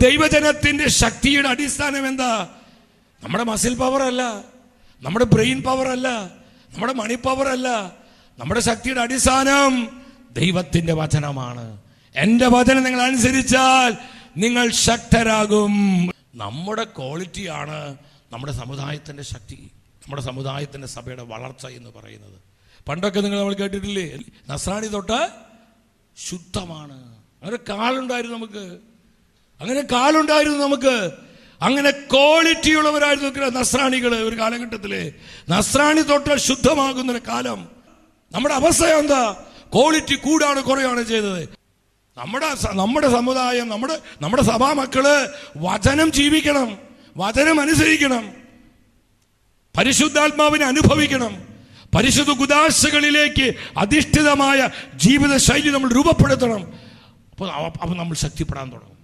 ദൈവജനത്തിന്റെ ശക്തിയുടെ അടിസ്ഥാനം എന്താ? നമ്മുടെ മസിൽ പവർ അല്ല. നമ്മുടെ ബ്രെയിൻ പവർ അല്ല. നമ്മുടെ മണി പവർ അല്ല. നമ്മുടെ ശക്തിയുടെ അടിസ്ഥാനം ദൈവത്തിന്റെ വചനമാണ്. എന്റെ വചനം നിങ്ങൾ അനുസരിച്ചാൽ നിങ്ങൾ ശക്തരാകും. നമ്മുടെ ക്വാളിറ്റിയാണ് നമ്മുടെ സമുദായത്തിന്റെ ശക്തി. നമ്മുടെ സമുദായത്തിന്റെ സഭയുടെ വളർച്ച എന്ന് പറയുന്നത്. പണ്ടൊക്കെ നിങ്ങൾ നമ്മൾ കേട്ടിട്ടില്ലേ? നസ്രാണി തൊട്ട് ശുദ്ധമാണ്. അങ്ങനെ കാലുണ്ടായിരുന്നു നമുക്ക്. അങ്ങനെ കാലുണ്ടായിരുന്നു നമുക്ക്. അങ്ങനെ ക്വാളിറ്റി ഉള്ളവരായിരുന്നു നസ്രാണികൾ ഒരു കാലഘട്ടത്തിൽ. നസ്രാണി തൊട്ട് ശുദ്ധമാകുന്ന കാലം. നമ്മുടെ അവസ്ഥ എന്താ? ക്വാളിറ്റി കൂടാണ് കുറയാണ് ചെയ്തത്. നമ്മുടെ നമ്മുടെ സമുദായം നമ്മുടെ നമ്മുടെ സഭാ മക്കൾ വചനം ജീവിക്കണം. വചനം അനുസരിക്കണം. പരിശുദ്ധാത്മാവിനെ അനുഭവിക്കണം. പരിശുദ്ധ ഗുദാശകളിലേക്ക് അധിഷ്ഠിതമായ ജീവിത ശൈലി നമ്മൾ രൂപപ്പെടുത്തണം. അപ്പോൾ അപ്പോൾ നമ്മൾ ശക്തിപ്പെടാൻ തുടങ്ങും.